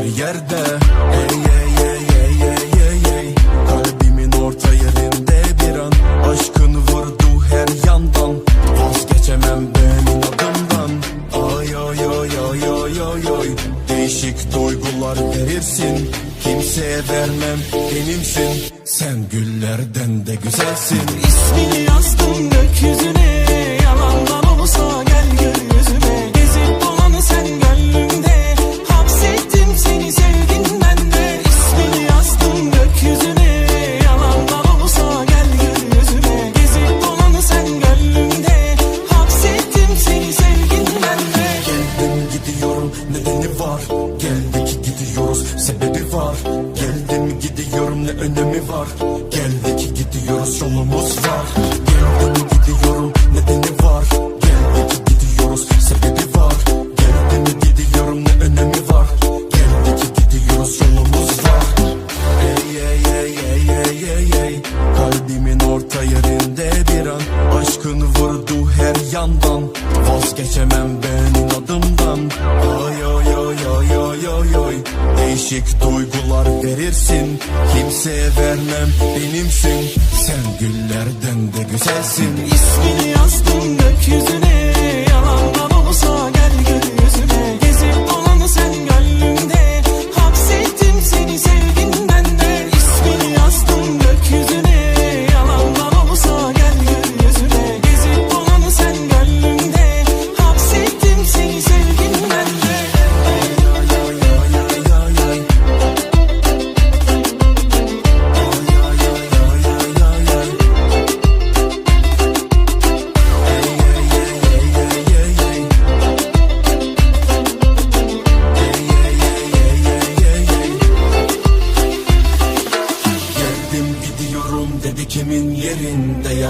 her yerde. Ey ey ey ey ey ey ey Kalbimin orta yerinde bir an. Aşkın vurdu her yandan. Vazgeçemem ben inadımdan Ay ay ay ay ay ay ay. Değişik duygular verirsin. Kimseye vermem benimsin. Sen güllerden de güzelsin. İsmini yazdım gökyüzüne Geldik gidiyoruz sebebi var. Geldim gidiyorum ne önemi var? Geldik gidiyoruz yolumuz var. Geldim gidiyorum nedeni var? Geldik gidiyoruz sebebi var. Geldim gidiyorum ne önemi var? Geldik gidiyoruz yolumuz var. Ey ey ey ey ey ey ey Kalbimin orta yerinde bir an. Aşkın vurdu her yandan Vazgeçemem ben Değişik duygular verirsin. Kimseye vermem benimsin. Sen güllerden de güzelsin. İsmini yazdım gökyüzüne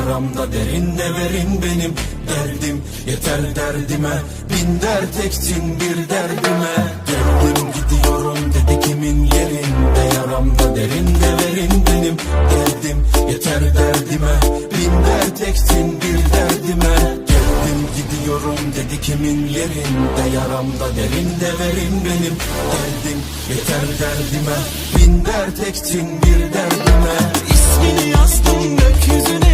Yaramda derinde verin benim derdim. Yeter derdime bin dert eksin bir derdime. Geldim gidiyorum dedi kimin yerinde. Yaramda derinde verin benim derdim. Yeter derdime bin dert eksin bir derdime. Geldim gidiyorum dedi kimin yerinde. Yaramda derinde verin benim derdim. Yeter derdime bin dert eksin bir derdime. İsmini yazdım gökyüzüne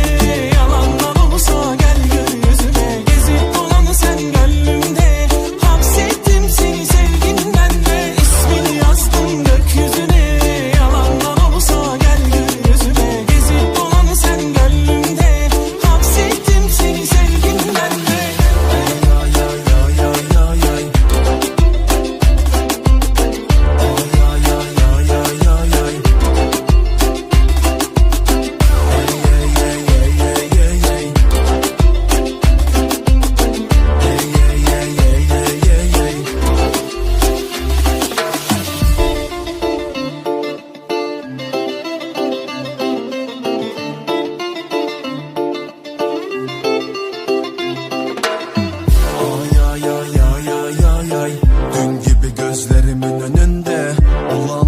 alone